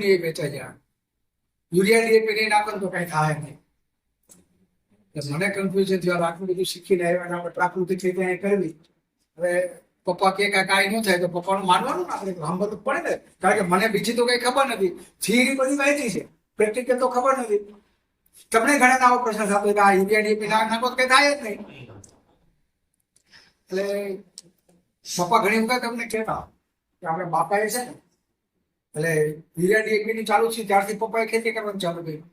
એ વેચાઈ જાય urea DAP નહીં નાખો તો કઈ થાય નહીં. મને કન્ફ્યુઝન થયું આટલું બધું શીખીને આવ્યા અને આપણે પ્રાકૃતિક રીતે અહીં કરવી હવે પપ્પા કે કાંઈ ન થાય તો પપ્પાનું માનવાનું ને આપણે. સાંભળવું પડે ને. કારણ કે મને બીજી તો કઈ ખબર નથી. થિયરી બધી માહિતી છે. પ્રેક્ટિકલ તો ખબર નથી. તમને ઘણા આવો પ્રશ્ન થતો કે આ યુરિયા ડીએપી નાખો તો કઈ થાય જ નહીં. એટલે પપ્પા ઘણી વખત તમને કહેતા કે આપણે બાપાએ છે ને એટલે ડીએપી ની ચાલુ છે, ત્યારથી પપ્પાએ ખેતી કરવાનું ચાલુ કર્યું.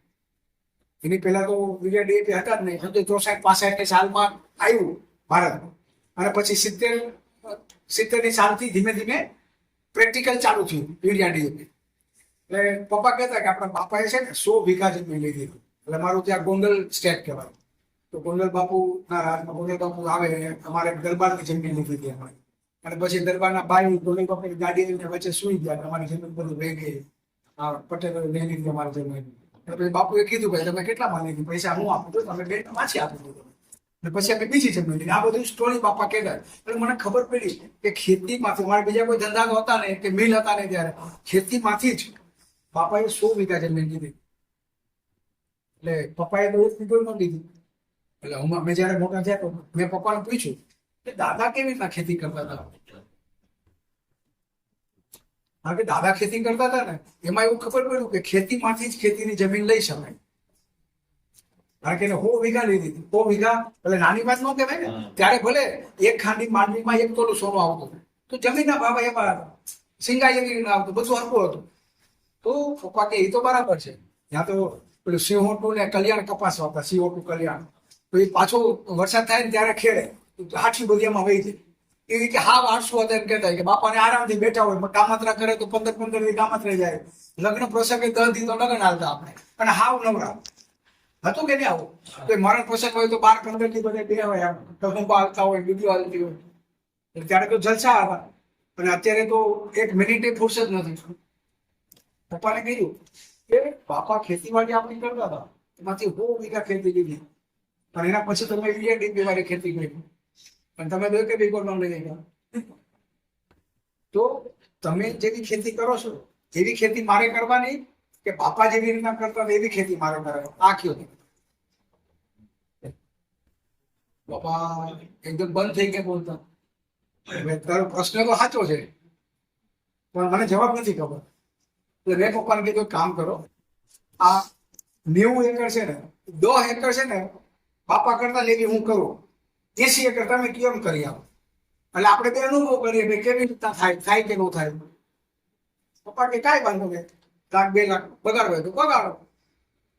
એની પહેલા તો યુરિયા ડીએપી હતા જ નહીં સંતો ચોસાઠ પાસઠ સાલમાં આવ્યું ભારતમાં અને પછી સિત્તેર સિત્તેરની સાલથી ધીમે ધીમે પ્રેક્ટિકલ ચાલુ થયું યુરિયા ડીએપી એટલે પપ્પા કહેતા કે આપણા બાપાએ છે ને સો વીઘા જમીન લીધી હતી. એટલે મારું ત્યાં ગોંડલ સ્ટેટ કહેવાય. તો ગોંડલ બાપુના રાજમાં ગોંડલ બાપુ આવે, અમારે દરબારની જમીન લીધી હતી અમારે અને પછી દરબારના ભાઈ ધોની બાપુની ગાડી વચ્ચે સુઈ ગયા અમારી જમીન બધું લઈ ગઈ. પટેલો લઈ લીધી અમારી જમીન. પછી બાપુએ કીધું ભાઈ તમે કેટલામાં લીધી પૈસા હું આપું છું, તમે બે પાછી આપી દીધું. અને પછી અમે બીજી જમીન લીધી. આ બધું સ્ટોરી બાપા કહેતા એટલે મને ખબર પડી કે ખેતીમાંથી મારે બીજા કોઈ ધંધા નહોતા હતા ને કે મિલ હતા ને ત્યારે. ખેતીમાંથી જ બાપાએ સો વીઘા જમીન લીધી. એટલે પપ્પાએ બહુ વીઘો ન લીધી. એટલે હું મેં જયારે મોટા થયા તો મેં પપ્પાને પૂછ્યું કે દાદા કેવી રીતના ખેતી કરતા હતા? કારણ કે દાદા ખેતી કરતા હતા ને એમાં એવું ખબર પડ્યું કે ખેતીમાંથી જ ખેતીની જમીન લઈ શકાય. કારણ કે એને હો વીઘા લીધી. હતી હો વીઘા એટલે નાની વાત ન કહેવાય ને ત્યારે ભલે એક ખાંડી માંડવીમાં એક તોલું સોનું આવતું તો જમીનના ભાવ એમાં સિંગાઈ એવી ના આવતું બધું હરકું હતું. તો પપ્પા કે એ તો બરાબર છે. ત્યાં તો પેલું સિંહોટું ને કલ્યાણ કપાસ વાપતા સિંહોટું કલ્યાણ. તો એ પાછો વરસાદ થાય ને ત્યારે ખેડે. હાથી બગીયામાં વહી જાય. એ રીતે હાવ આઠસો હતા એમ કહેતા કે બાપાને આરામથી બેઠા હોય કામત્રા કરે તો પંદર પંદર દી કામત્રા જાય. લગ્ન પ્રસંગે દસ તો લગ્ન હાલતા આપણે. અને હાવ નવરા. હતું કે નહીં આવું? તો મરણ પ્રસંગ હોય તો બાર પંદરથી બધા બે હોય આમ. ટકુંબા હાલતા હોય બીજું હાલતી હોય. ત્યારે તો જલસા હતા. અને અત્યારે તો એક મિનિટે ફુરસત નથી. પપ્પાને કહ્યું કે બાપા ખેતીવાડી આપણી કરતા હતા. એમાંથી બહુ વીઘા ખેતી લીધી. પણ એના પછી તમે ડીપી વાળી ખેતી કરી. પણ તમે બે કે ન લઈ ગયા તો તમે જેવી ખેતી કરો છો, એવી ખેતી મારે કરવાની કે બાપા જેવી રીતના કરતા એવી ખેતી મારે કરવાની? આ કયો બાપા એકદમ બંધ થઈ ગયા બોલતા. તારો પ્રશ્ન તો સાચો છે, પણ મને જવાબ નથી ખબર. એટલે મેં પપ્પાને કીધું કામ કરો, આ નેવું એકર છે ને, દસ એકર છે ને, બાપા કરતા લેવી હું કરું. એસી એકર તમે કેમ કરી આવો? એટલે આપણે બે અનુભવ કરીએ ભાઈ કેવી રીતના થાય થાય કે ન થાય. પપ્પા કે કાંઈ વાંધો નહીં. લાખ, બે લાખ બગાડો તો બગાડો.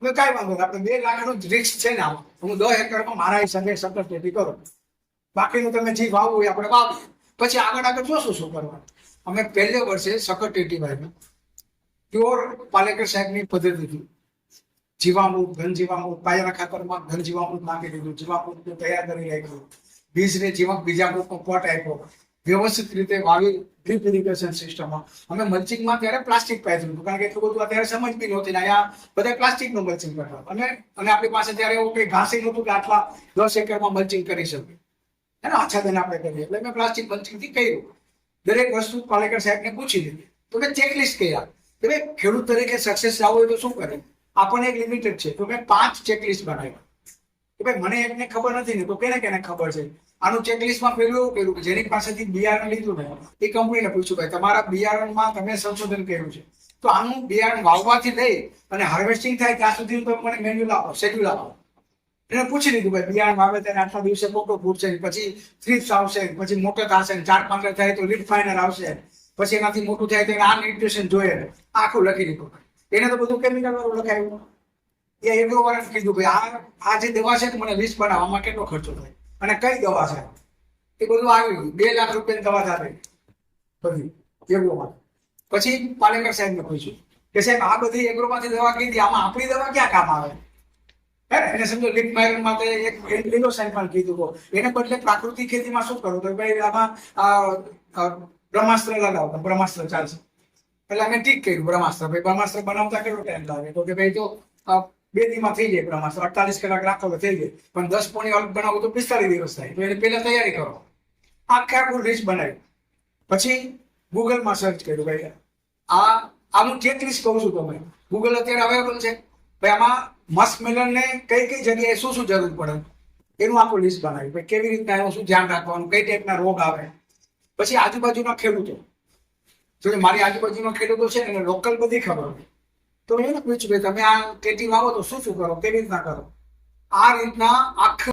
મેં કાંઈ વાંધો નહીં. આપણે બે લાખનું જ રિસ્ક છે ને આમાં હું દસ એકરમાં મારા હિસાબે સતત ખેતી કરો. બાકીનું તમે જે વાવવું હોય આપણે વાવીએ. પછી આગળ આગળ જોશું શું કરવાનું. અમે પહેલે વર્ષે ટેટી વાવ્યું પ્યોર પાલેકર સાહેબની પદ્ધતિથી. જીવામૃત, ઘન જીવામૃત પાયાના ખાતરમાં ઘન જીવામૃત નાખી દીધું. જીવામૃત તૈયાર કરી રાખ્યું. બીજને જીવક બીજામૃતનો પોટ આપ્યો. વ્યવસ્થિત રીતે વાવી ડ્રીપ ઇરિગેશન સિસ્ટમમાં. અમે મલ્ચિંગમાં ત્યારે પ્લાસ્ટિક પહેર્યું હતું કારણ કે એટલું બધું અત્યારે સમજ બી નહોતી ને અહીંયા બધા પ્લાસ્ટિકનું મલ્ચિંગ કરતા. અને અને આપણી પાસે ત્યારે એવું કંઈ ઘાસી નહોતું કે આટલા દસ એકરમાં મલ્ચિંગ કરી શકીએ. એના આચ્છાદન આપણે કરીએ. એટલે મેં પ્લાસ્ટિક મલ્ચિંગથી કર્યું. દરેક વસ્તુ પાલેકર સાહેબને પૂછી દીધી તો મેં ચેકલિસ્ટ કહ્યા કે ભાઈ ખેડૂત તરીકે સક્સેસ લાવવો હોય તો શું કરે આપણને એક લિમિટેડ છે. તો મેં પાંચ ચેકલિસ્ટ બનાવ્યા. કે ભાઈ, મને એકને ખબર નથી ને, તો કેને કેને ખબર છે? આનું ચેકલિસ્ટમાં પેલું એવું કર્યું કે જેની પાસેથી બિયારણ લીધું ને, એ કંપનીને પૂછ્યું, ભાઈ, તમારા બિયારણમાં તમે સંશોધન કર્યું છે. તો આનું બિયારણ વાવવાથી લઈ અને હાર્વેસ્ટિંગ થાય ત્યાં સુધી તમે મને મેન્યુલ આપો શેડ્યુલ આપો એને પૂછી લીધું, ભાઈ બિયારણ વાવે ત્યારે આટલા દિવસે મોટો ફૂટશે પછી થ્રીપ્સ આવશે, પછી મોટો થશે ચાર પાંચ થાય તો રિફાઇનર ફાઇનર આવશે, પછી એનાથી મોટું થાય તો આ ન્યુટ્રિશન જોઈએ આખું લખી દીધું. એને તો બધું કેમિકલ વાળું લખાયું. એ એટલું વાર કીધું ભાઈ આ આ જે દવા છે મને લિસ્ટ બનાવવામાં કેટલો ખર્ચો થાય? અને કઈ દવા છે? એ બધું આવી ગયું. બે લાખ રૂપિયાની દવા થાય બધી એગ્રોમાં પછી પાલેકર સાહેબને પૂછ્યું કે સાહેબ, આ બધી એગ્રોમાંથી દવા કીધી? આમાં આપણી દવા ક્યાં કામ આવે? હે? એને સમજો લીપ માયરન માટે એક લીલો સાહેબ પણ કીધું એને બદલે પ્રાકૃતિક ખેતીમાં શું કરવું તો ભાઈ, આમાં બ્રહ્માસ્ત્ર લગાવો બ્રહ્માસ્ત્ર ચાલશે. એટલે અમે ઠીક કર્યું બ્રહ્માસ્ત્ર. ભાઈ બ્રહ્માસ્ત્ર બનાવતા કેટલો ટાઈમ લાગે? તો કે ભાઈ તો બે દીમાં થઈ જાય બ્રહ્માસ્ત્ર. અડતાલીસ કલાક રાખો તો થઈ જાય. પણ દસ પોણી અલગ બનાવો તો પિસ્તાલીસ દિવસ થાય. તો એને પહેલા તૈયારી કરો. આખે આખું લિસ્ટ બનાવ્યું. પછી ગૂગલમાં સર્ચ કર્યું, ભાઈ. આ આ હું તેત્રીસ કહું છું તમે ગૂગલ અત્યારે અવેલેબલ છે. ભાઈ, આમાં મસ્ક મેલનને કઈ કઈ જગ્યાએ શું શું જરૂર પડે? એનું આખું લિસ્ટ બનાવ્યું. ભાઈ, કેવી રીતના એનું શું ધ્યાન રાખવાનું? કઈ ટાઈપના રોગ આવે? પછી આજુબાજુના ખેડૂતો. જો મારી આજુબાજુના ખેડૂતો છે ને લોકલ બધી ખબર તો એને પૂછ્યું તમે આ ટેટી વાવો તો શું શું કરો? કેવી રીતના કરો? આ રીતના આખું